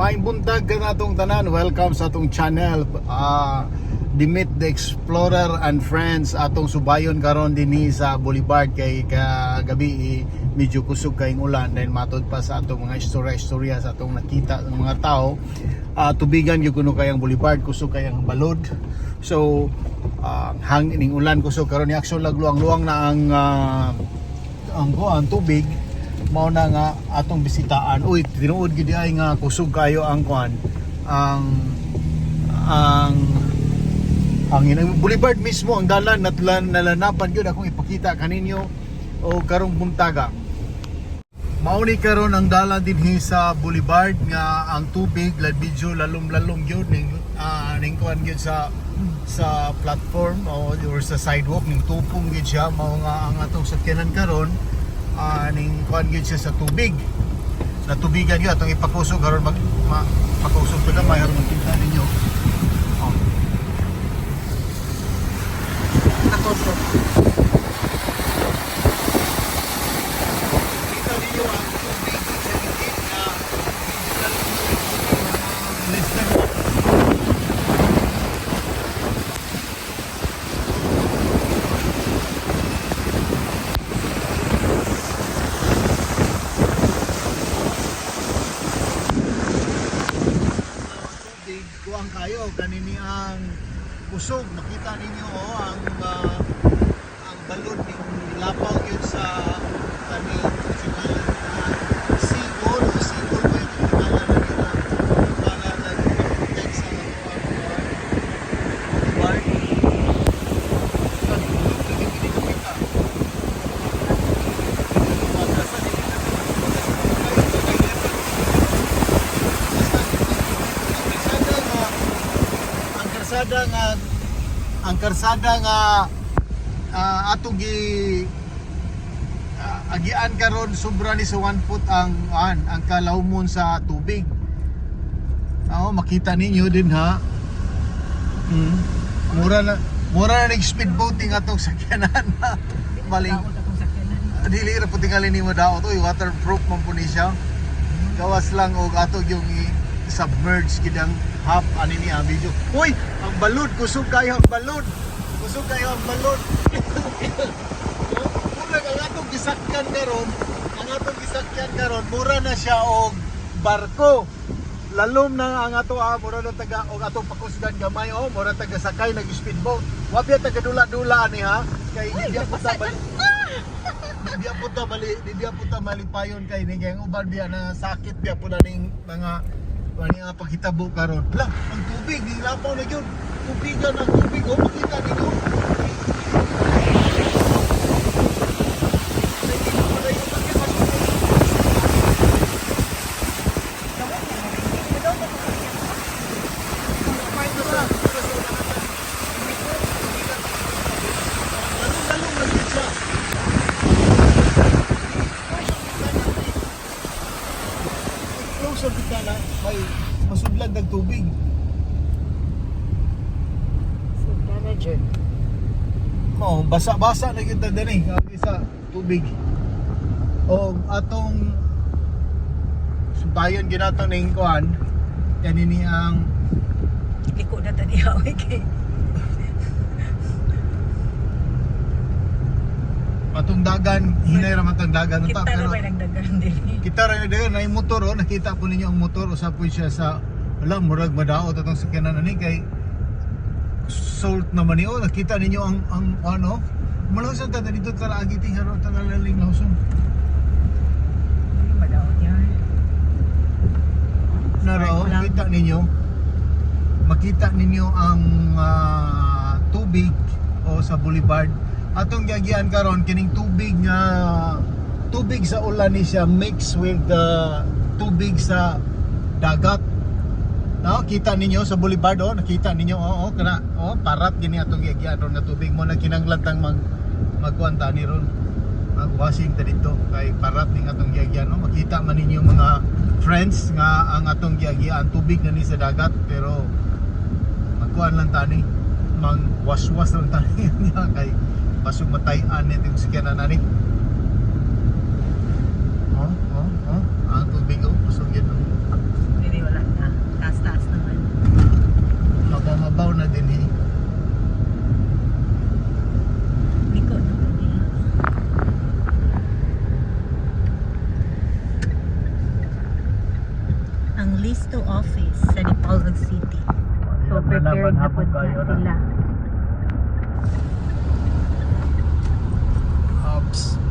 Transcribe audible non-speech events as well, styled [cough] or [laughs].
Maing buntag ka natong tanan. Welcome sa atong channel. Ah, Dimit the Explorer and Friends atong subayon karon dinhi sa Boulevard kay kagabi medyo kusog kayong ulan dahil matod pa sa atong mga istorya-istorya sa atong nakita ng mga tao. Ah, tubigan gyud kuno kayang Boulevard kusog kayang balod. So ah, hang ning ulan kusog karon ni action lagluang-luang na ang ah, ang kuan tubig mao na nga atong bisitaan. Uy tinuod gid ay nga kusog kayo ang kuan ang ang ang inang boulevard mismo ang dalan natlan nalanapan gyud akong ipakita kaninyo o karong buntaga. Mao ni karon ang dalan dinhi sa boulevard nga ang tubig labidyo lalom-lalom gyud ning ah, ning kuan gyud sa sa platform o or sa sidewalk ning tupong gyud siya. Mao nga ang atong sakyanan karon ah, ning kuan gyud siya sa tubig. Na tubigan gyud atong ipakusog karon mag ma, pakusog to na may haron makita ninyo oh. Pakusog. Kita ninyo ang tubig sa gilid na less than tubig kuang kayo kanini ang kusog makita ninyo oh, ang ah, ang balod ning lapaw yun sa kani sa ngalan na sigol o sigol ba yung ngalan na nila ngalan na nila sa bar ang karsada nga ang karsada nga ah, atong gi ah, agian karon sobra ni sa 1 foot ang an ang kalawmon sa tubig. Oo, makita ninyo din ha. Hmm. Mura na mura na nig speed boating atong sakyanan. Maling dili ra puti tingali nimo daot oy waterproof man po ni siya. Gawas lang og ato yung submerge gid ang half ani ni ang video. Uy, ang balod kusog kayo ang balod. Kusog kayo ang balod. [laughs] Mura ang atong gisakyan karon, ang atong gisakyan karon mura na siya og barko. Lalom na ang ato ah, mura na taga og atong pakusdan gamay oh, mura taga sakay nag speedboat. Wa biya taga dula-dula ni ha. Kay [laughs] di biya puta bali. Di biya puta bali, di biya puta malipayon kay ni kay uban biya na sakit biya pula ning mga Wani nga paghitabo karon. Lah, ang tubig ni lapaw na gyud. Tubigan ang tubig oh, makita ninyo. Close ang bitana, may masudlan ng tubig. Oh, basa-basa na gyud dani kagi sa tubig. O atong subayon ginato ning kuan kanini ang Liko na tadi away kay atong dagan hinay ra man tang dagan kita na pero ba nagdagan din. kita ra na na yung motor oh nakita po ninyo ang motor usap po siya sa wala murag madaot atong sakyanan ani kay salt naman niyo nakita ninyo ang ang ano? Malasan ta dito kala agiting haro ta laling lawson Madaot yan. Naro, Wala. kita ninyo. Makita ninyo ang ah, tubig o sa boulevard. Atong giagian karon kining tubig nga tubig sa ulan ni siya mix with the tubig sa dagat no kita ninyo sa boulevard oh nakita ninyo oo oh, kana oh parat gini atong giagian ron nga tubig. Mo na kinanglantang mag magkuan ta ni ron. Mag washing ta dito kay parat ning atong giagian no. Makita man ninyo mga friends nga ang atong giagian tubig na ni sa dagat pero magkuan lang tani mang waswas lang tani niya [laughs] kay basog matayan nitong sikyanan nani to office sa Dipolog City. So prepared na po na sila. Ops.